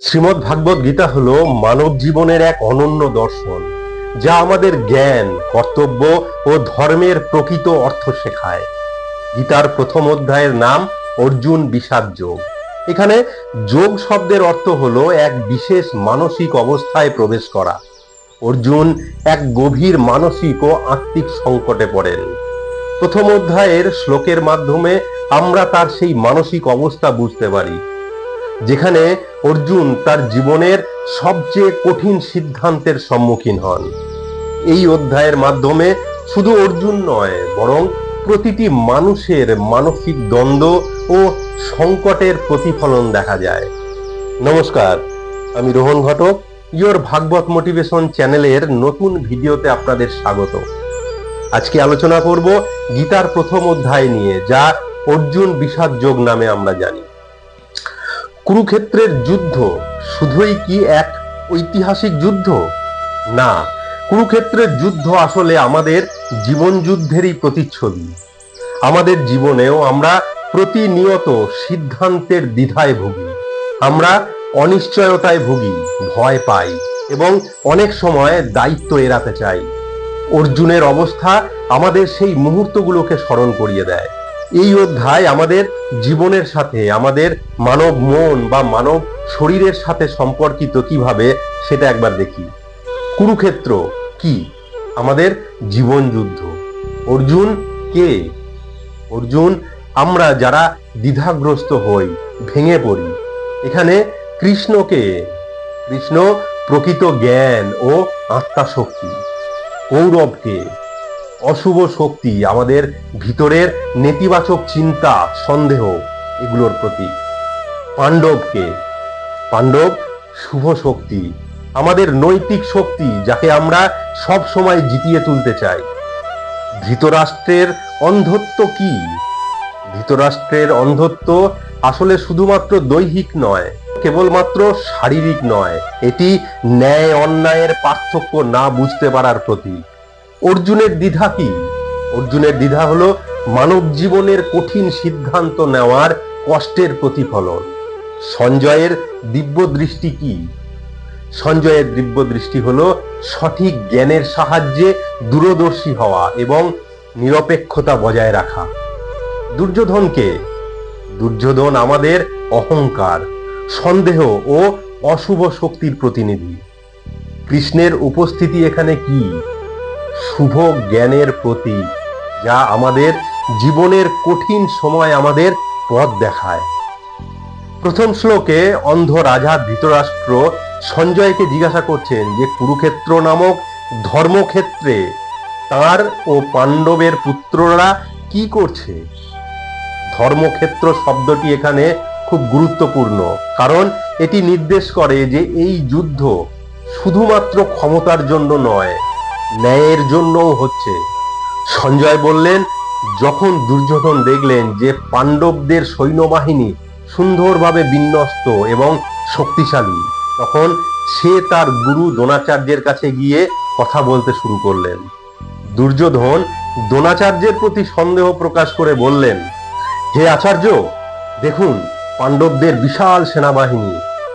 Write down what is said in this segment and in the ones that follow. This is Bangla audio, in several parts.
শ্রীমদ্ ভাগবত গীতা হলো মানব জীবনের এক অনন্য দর্শন, যা আমাদের জ্ঞান, কর্তব্য ও ধর্মের প্রকৃত অর্থ শেখায়। গীতার প্রথম অধ্যায়ের নাম অর্জুন বিষাদ যোগ। এখানে যোগ শব্দের অর্থ হলো এক বিশেষ মানসিক অবস্থায় প্রবেশ করা। অর্জুন এক গভীর মানসিক ও আত্মিক সংকটে পড়েন। প্রথম অধ্যায়ের শ্লোকের মাধ্যমে আমরা তার সেই মানসিক অবস্থা বুঝতে পারি, যেখানে অর্জুন তার জীবনের সবচেয়ে কঠিন সিদ্ধান্তের সম্মুখীন হন। এই অধ্যায়ের মাধ্যমে শুধু অর্জুন নয়, বরং প্রতিটি মানুষের মানসিক দ্বন্দ্ব ও সংকটের প্রতিফলন দেখা যায়। নমস্কার, আমি Rohan Ghatak, your Bhagavata motivation চ্যানেলের নতুন ভিডিওতে আপনাদের স্বাগত। আজকে আলোচনা করব গীতার প্রথম অধ্যায় নিয়ে, যা অর্জুন বিষাদ যোগ নামে আমরা জানি। কুরুক্ষেত্রের যুদ্ধ শুধুই কি এক ঐতিহাসিক যুদ্ধ? না, কুরুক্ষেত্রের যুদ্ধ আসলে আমাদের জীবন যুদ্ধেরই প্রতিচ্ছবি। আমাদের জীবনেও আমরা প্রতিনিয়ত সিদ্ধান্তের দ্বিধায় ভুগি। আমরা অনিশ্চয়তায় ভুগি, ভয় পাই এবং অনেক সময় দায়িত্ব এড়াতে চাই। অর্জুনের অবস্থা আমাদের সেই মুহূর্তগুলোকে স্মরণ করিয়ে দেয়। এই অধ্যায় আমাদের জীবনের সাথে, আমাদের মানব মন বা মানব শরীরের সাথে সম্পর্কিত কীভাবে সেটা একবার দেখি। কুরুক্ষেত্র কি? আমাদের জীবন যুদ্ধ। অর্জুন কে? অর্জুন, আমরা যারা দ্বিধাগ্রস্ত হই, ভেঙে পড়ি। এখানে কৃষ্ণকে কৃষ্ণ প্রকৃত জ্ঞান ও আত্মাশক্তি কৌরবকে অশুভ শক্তি, আমাদের ভিতরের নেতিবাচক চিন্তা, সন্দেহ, এগুলোর প্রতীক। পাণ্ডবকে, পাণ্ডব শুভ শক্তি, আমাদের নৈতিক শক্তি, যাকে আমরা সব সময় জিতিয়ে তুলতে চাই। ধৃতরাষ্ট্রের অন্ধত্ব কি? ধৃতরাষ্ট্রের অন্ধত্ব আসলে শুধুমাত্র দৈহিক নয়, কেবলমাত্র শারীরিক নয়, এটি ন্যায় অন্যায়ের পার্থক্য না বুঝতে পারার প্রতীক। অর্জুনের দ্বিধা কি? অর্জুনের দ্বিধা হলো মানব জীবনের কঠিন সিদ্ধান্ত নেওয়ার কষ্টের প্রতিফলন। সঞ্জয়ের দিব্য দৃষ্টি কি? সঞ্জয়ের দিব্য দৃষ্টি হলো সঠিক জ্ঞানের সাহায্যে দূরদর্শী হওয়া এবং নিরপেক্ষতা বজায় রাখা। দুর্যোধনকে দুর্যোধন আমাদের অহংকার, সন্দেহ ও অশুভ শক্তির প্রতিনিধি। কৃষ্ণের উপস্থিতি এখানে কি? শুভ জ্ঞানের প্রতীক, যা আমাদের জীবনের কঠিন সময় আমাদের পথ দেখায়। প্রথম শ্লোকে অন্ধ রাজা ধৃতরাষ্ট্র সঞ্জয়কে জিজ্ঞাসা করছেন যে, কুরুক্ষেত্র নামক ধর্মক্ষেত্রে তার ও পাণ্ডবের পুত্ররা কি করছে? ধর্মক্ষেত্র শব্দটি এখানে খুব গুরুত্বপূর্ণ, কারণ এটি নির্দেশ করে যে এই যুদ্ধ শুধুমাত্র ক্ষমতার জন্য নয় ন্যায়ের জন্যও হচ্ছে। সঞ্জয় বললেন, যখন দুর্যোধন দেখলেন যে পাণ্ডবদের সৈন্যবাহিনী সুন্দরভাবে বিন্যস্ত এবং শক্তিশালী, তখন সে তার গুরু দ্রোণাচার্যের কাছে গিয়ে কথা বলতে শুরু করলেন। দুর্যোধন দ্রোণাচার্যের প্রতি সন্দেহ প্রকাশ করে বললেন, হে আচার্য, দেখুন, পাণ্ডবদের বিশাল সেনাবাহিনী,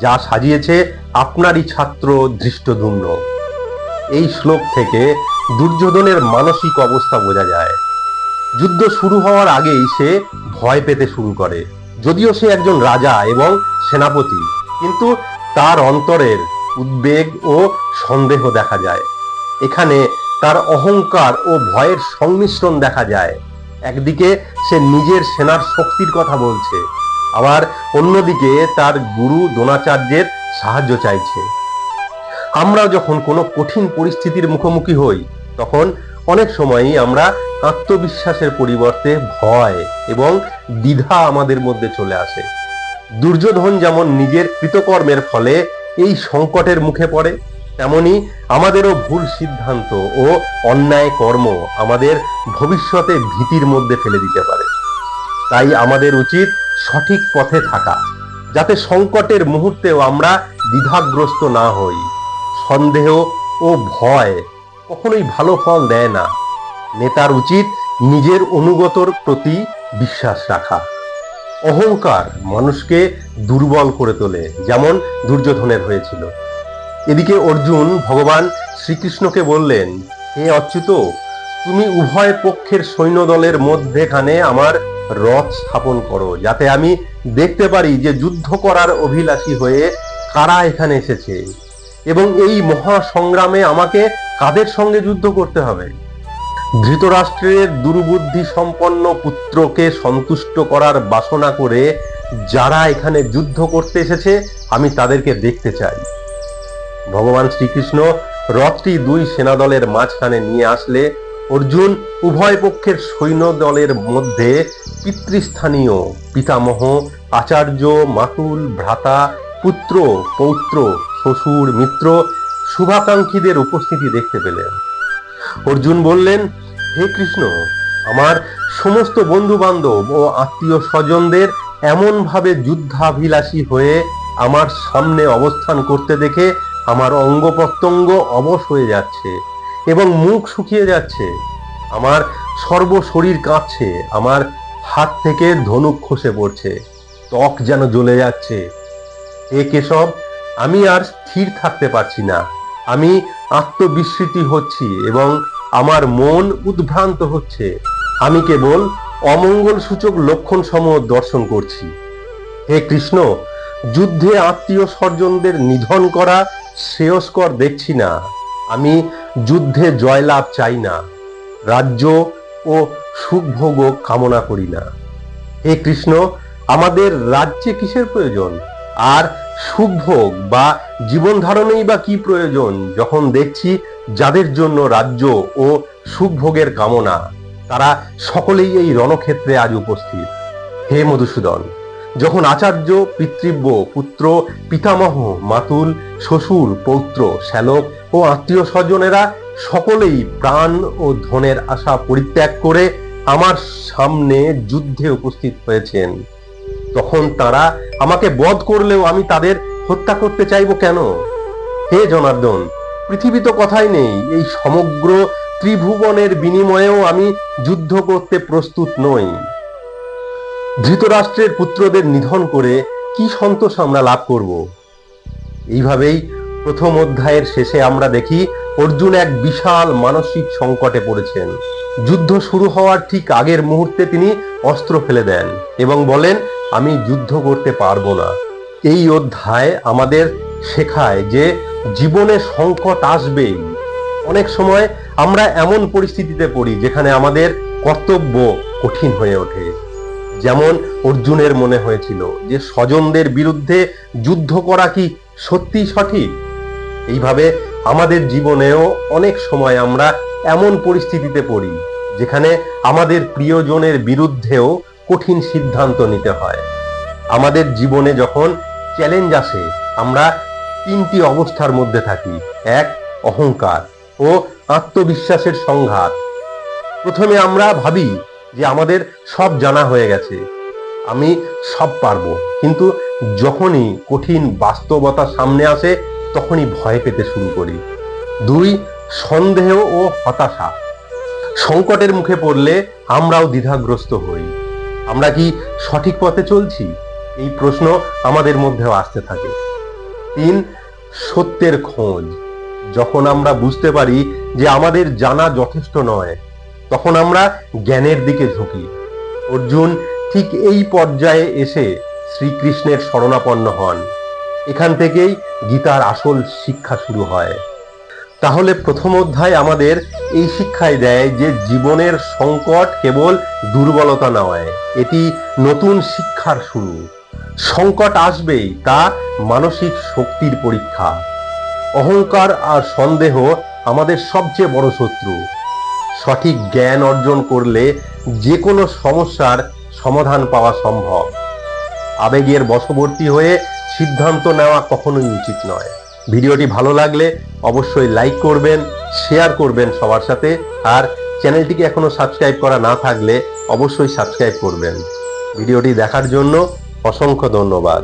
যা সাজিয়েছে আপনারই ছাত্র ধৃষ্টধুম্ন এই শ্লোক থেকে দুর্যোধনের মানসিক অবস্থা বোঝা যায়। যুদ্ধ শুরু হওয়ার আগেই সে ভয় পেতে শুরু করে। যদিও সে একজন রাজা এবং সেনাপতি, কিন্তু তার অন্তরের উদ্বেগ ও সন্দেহ দেখা যায়। এখানে তার অহংকার ও ভয়ের সংমিশ্রণ দেখা যায়। একদিকে সে নিজের সেনার শক্তির কথা বলছে, আবার অন্যদিকে তার গুরু দ্রোণাচার্যের সাহায্য চাইছে। আমরা যখন কোনো কঠিন পরিস্থিতির মুখোমুখি হই, তখন অনেক সময়ই আমরা আত্মবিশ্বাসের পরিবর্তে ভয় এবং দ্বিধা আমাদের মধ্যে চলে আসে। দুর্যোধন যেমন নিজের কৃতকর্মের ফলে এই সংকটের মুখে পড়ে, তেমনি আমাদেরও ভুল সিদ্ধান্ত ও অন্যায় কর্ম আমাদের ভবিষ্যতে ভীতির মধ্যে ফেলে দিতে পারে। তাই আমাদের উচিত সঠিক পথে থাকা, যাতে সংকটের মুহূর্তেও আমরা দ্বিধাগ্রস্ত না হই। সন্দেহ ও ভয় কখনোই ভালো ফল দেয় না। নেতার উচিত নিজের অনুগতর প্রতি বিশ্বাস রাখা। অহংকার মানুষকে দুর্বল করে তোলে, যেমন দুর্যোধনের হয়েছিল। এদিকে অর্জুন ভগবান শ্রীকৃষ্ণকে বললেন, হে অচ্যুত, তুমি উভয় পক্ষের সৈন্যদলের মধ্যেখানে আমার রথ স্থাপন করো, যাতে আমি দেখতে পারি যে যুদ্ধ করার অভিলাষী হয়ে কারা এখানে এসেছে। এবং এই মহা সংগ্রামে আমাকে কাদের সঙ্গে যুদ্ধ করতে হবে? ধৃতরাষ্ট্রের দুর্বুদ্ধি সম্পন্ন পুত্রকে সন্তুষ্ট করার বাসনা করে যারা এখানে যুদ্ধ করতে এসেছে, আমি তাদেরকে দেখতে চাই। ভগবান শ্রীকৃষ্ণ রথটি দুই সেনাদলের মাঝখানে নিয়ে আসলে অর্জুন উভয় পক্ষের সৈন্য দলের মধ্যে পিতৃস্থানীয় পিতামহ, আচার্য, মাতুল, ভ্রাতা, পুত্র, পৌত্র শ্বশুর, মিত্র শুভাকাঙ্ক্ষীদের উপস্থিতি দেখতে পেলেন। অর্জুন বললেন, হে কৃষ্ণ, আমার সমস্ত বন্ধু বান্ধব ও আত্মীয় স্বজনদের এমন ভাবে যুদ্ধাভিলাষী হয়ে আমার সামনে অবস্থান করতে দেখে আমার অঙ্গ প্রত্যঙ্গ অবশ হয়ে যাচ্ছে এবং মুখ শুকিয়ে যাচ্ছে। আমার সর্ব শরীর কাঁপছে, আমার হাত থেকে ধনুক খসে পড়ছে, ত্বক যেন জ্বলে যাচ্ছে। এ কেশব আমি আর স্থির থাকতে পারছি না। আমি আত্মবিস্মৃতি হচ্ছি এবং আমার মন উদ্ভ্রান্ত হচ্ছে। আমি কেবল অমঙ্গল সূচক লক্ষণ সমূহ দর্শন করছি। হে কৃষ্ণ, যুদ্ধে আত্মীয় স্বজনদের নিধন করা শ্রেয়স্কর দেখছি না। আমি যুদ্ধে জয়লাভ চাই না। রাজ্য ও সুখভোগ কামনা করি না। হে কৃষ্ণ, আমাদের রাজ্যে কিসের প্রয়োজন? আর সুখভোগ বা জীবন ধারণেই বা কি প্রয়োজন, যখন দেখছি যাদের জন্য রাজ্য ও সুখভোগের কামনা, তারা সকলেই এই রণক্ষেত্রে আজ উপস্থিত। হে মধুসূদন, যখন আচার্য, পিতৃব্য, পুত্র, পিতামহ, মাতুল, শ্বশুর, পৌত্র, শ্যালক ও আত্মীয় স্বজনেরা সকলেই প্রাণ ও ধনের আশা পরিত্যাগ করে আমার সামনে যুদ্ধে উপস্থিত হয়েছেন। তখন তারা আমাকে বধ করলেও আমি তাদের হত্যা করতে চাইব কেন? হে জনার্দন, পৃথিবী তো কথাই নেই, এই সমগ্র ত্রিভুবনের বিনিময়েও আমি যুদ্ধ করতে প্রস্তুত নই। ধৃতরাষ্ট্রের পুত্রদের নিধন করে কি সন্তোষ আমরা লাভ করব? এইভাবেই প্রথম অধ্যায়ের শেষে আমরা দেখি অর্জুন এক বিশাল মানসিক সংকটে পড়েছেন। যুদ্ধ শুরু হওয়ার ঠিক আগের মুহূর্তে তিনি অস্ত্র ফেলে দেন এবং বলেন আমি যুদ্ধ করতে পারব না। এই অধ্যায় আমাদের শেখায় যে জীবনে সংকট আসবেই। অনেক সময় আমরা এমন পরিস্থিতিতে পড়ি যেখানে আমাদের কর্তব্য কঠিন হয়ে ওঠে। যেমন অর্জুনের মনে হয়েছিল যে স্বজনদের বিরুদ্ধে যুদ্ধ করা কি সত্যি সঠিক? এইভাবে আমাদের জীবনেও অনেক সময় আমরা এমন পরিস্থিতিতে পড়ি যেখানে আমাদের প্রিয়জনের বিরুদ্ধেও কঠিন সিদ্ধান্ত নিতে হয়। আমাদের জীবনে যখন চ্যালেঞ্জ আসে, আমরা তিনটি অবস্থার মধ্যে থাকি। এক, অহংকার ও আত্মবিশ্বাসের সংঘাত। প্রথমে আমরা ভাবি যে আমাদের সব জানা হয়ে গেছে। আমি সব পারব। কিন্তু যখনই কঠিন বাস্তবতা সামনে আসে, তখনই ভয় পেতে শুরু করি। দুই, সন্দেহ ও হতাশা। সংকটের মুখে পড়লে আমরাও দ্বিধাগ্রস্ত হই। আমরা কি সঠিক পথে চলছি? এই প্রশ্ন আমাদের মধ্যেও আসতে থাকে। তিন, সত্যের খোঁজ। যখন আমরা বুঝতে পারি যে আমাদের জানা যথেষ্ট নয়, তখন আমরা জ্ঞানের দিকে ঝুঁকি। অর্জুন ঠিক এই পর্যায়ে এসে শ্রীকৃষ্ণের শরণাপন্ন হন। এখান থেকেই গীতার আসল শিক্ষা শুরু হয়। তাহলে প্রথম অধ্যায় আমাদের এই শিক্ষায় দেয় যে জীবনের সংকট কেবল দুর্বলতা নয়, এটি নতুন শিক্ষার শুরু। সংকট আসবেই, তা মানসিক শক্তির পরীক্ষা। অহংকার আর সন্দেহ আমাদের সবচেয়ে বড় শত্রু। সঠিক জ্ঞান অর্জন করলে যে কোনো সমস্যার সমাধান পাওয়া সম্ভব। আবেগের বশবর্তী হয়ে সিদ্ধান্ত নেওয়া কখনোই উচিত নয়। ভিডিওটি ভালো লাগলে অবশ্যই লাইক করবেন শেয়ার করবেন সবার সাথে, আর চ্যানেলটিকে এখনও সাবস্ক্রাইব করা না থাকলে অবশ্যই সাবস্ক্রাইব করবেন। ভিডিওটি দেখার জন্য অসংখ্য ধন্যবাদ।